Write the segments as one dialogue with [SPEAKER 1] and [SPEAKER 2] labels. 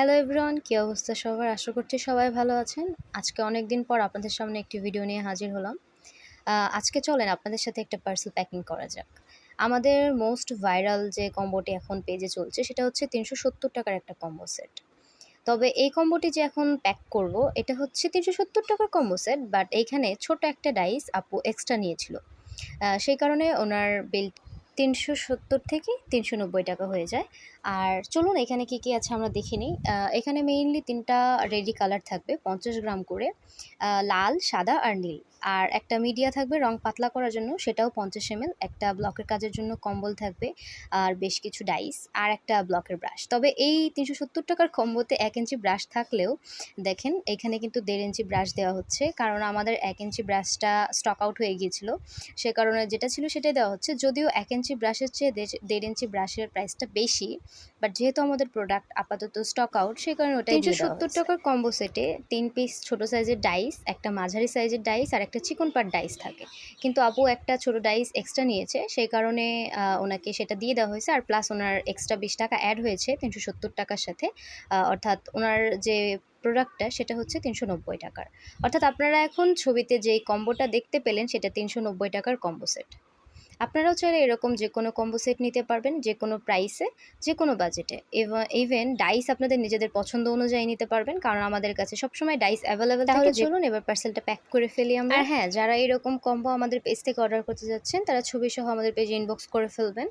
[SPEAKER 1] Hello everyone কী অবস্থা সবার? আশা করছি সবাই ভালো আছেন। আজকে অনেক দিন পর আপনাদের সামনে একটি ভিডিও নিয়ে হাজির হলাম। আজকে চলেন আপনাদের সাথে একটা পার্সেল প্যাকিং করা যাক। আমাদের মোস্ট ভাইরাল যে কম্বোটি এখন পেজে চলছে, সেটা হচ্ছে তিনশো সত্তর টাকার একটা কম্বো সেট তবে এই কম্বোটি যে এখন প্যাক করব, এটা হচ্ছে তিনশো সত্তর টাকার কম্বো সেট বাট এইখানে ছোট একটা ডাইস আপু এক্সট্রা নিয়েছিল। সেই কারণে ওনার বিল তিনশো সত্তর থেকে তিনশো নব্বই টাকা হয়ে যায়। আর চলুন, এখানে কি কি আছে আমরা দেখে নিই। এখানে মেইনলি তিনটা রেডি কালার থাকবে, পঞ্চাশ গ্রাম করে লাল, সাদা আর নীল। আর একটা মিডিয়া থাকবে রং পাতলা করার জন্য, সেটাও পঞ্চাশ এম একটা ব্লকের কাজের জন্য কম্বল থাকবে, আর বেশ কিছু ডাইস আর একটা ব্লকের ব্রাশ তবে এই তিনশো সত্তর টাকার কম্বোতে এক ইঞ্চি ব্রাশ থাকলেও, দেখেন, এখানে কিন্তু দেড় ইঞ্চি ব্রাশ দেওয়া হচ্ছে। কারণ আমাদের এক ইঞ্চি ব্রাশটা স্টক আউট হয়ে গিয়েছিল। সে কারণে যেটা ছিল সেটাই দেওয়া হচ্ছে। যদিও এক ইঞ্চি ব্রাশের চেয়ে দেড়- ইঞ্চি ব্রাশের প্রাইসটা বেশি। বাট যেহেতু আমাদের প্রোডাক্ট আপাতত স্টক আউট সেই কারণে ওটাই তিনশো সত্তর টাকার কম্বো সেটে তিন পিস ছোট সাইজের ডাইস একটা মাঝারি সাইজের ডাইস আর একটা চিকন পাট ডাইস থাকে। কিন্তু আপু একটা ছোট ডাইস এক্সট্রা নিয়েছে সেই কারণে ওনাকে সেটা দিয়ে দেওয়া হয়েছে। আর প্লাস ওনার এক্সট্রা বিশ টাকা অ্যাড হয়েছে তিনশো সত্তর টাকার সাথে। অর্থাৎ ওনার যে প্রোডাক্টটা সেটা হচ্ছে তিনশো নব্বই টাকার। অর্থাৎ আপনারা এখন ছবিতে যেই কম্বোটা দেখতে পেলেন সেটা তিনশো নব্বই টাকার কম্বো সেট আপনারাও চাইলে এরকম যে কোনো কম্বো সেট নিতে পারবেন যে কোনো প্রাইসে যে কোনো বাজেটে ইভেন ডাইস আপনাদের নিজেদের পছন্দ অনুযায়ী নিতে পারবেন কারণ আমাদের কাছে সবসময় ডাইস অ্যাভেলেবেল তাহলে চলুন এবার পার্সেলটা প্যাক করে ফেলি আমরা। আর হ্যাঁ যারা এরকম কম্বো আমাদের পেজ থেকে অর্ডার করতে যাচ্ছেন তারা ছবি সহ আমাদের পেজে ইনবক্স করে ফেলবেন।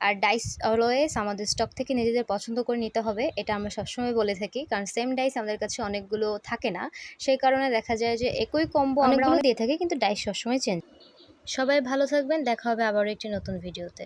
[SPEAKER 1] আর ডাইস অলওয়েজ আমাদের স্টক থেকে নিজেদের পছন্দ করে নিতে হবে এটা আমরা সবসময় বলে থাকি। কারণ সেম ডাইস আমাদের কাছে অনেকগুলো থাকে না। সেই কারণে দেখা যায় যে একই কম্বো আমরা দিয়ে থাকি কিন্তু ডাইস সবসময় চেঞ্জ সবাই ভালো থাকবেন দেখা হবে আবার একটি নতুন ভিডিওতে।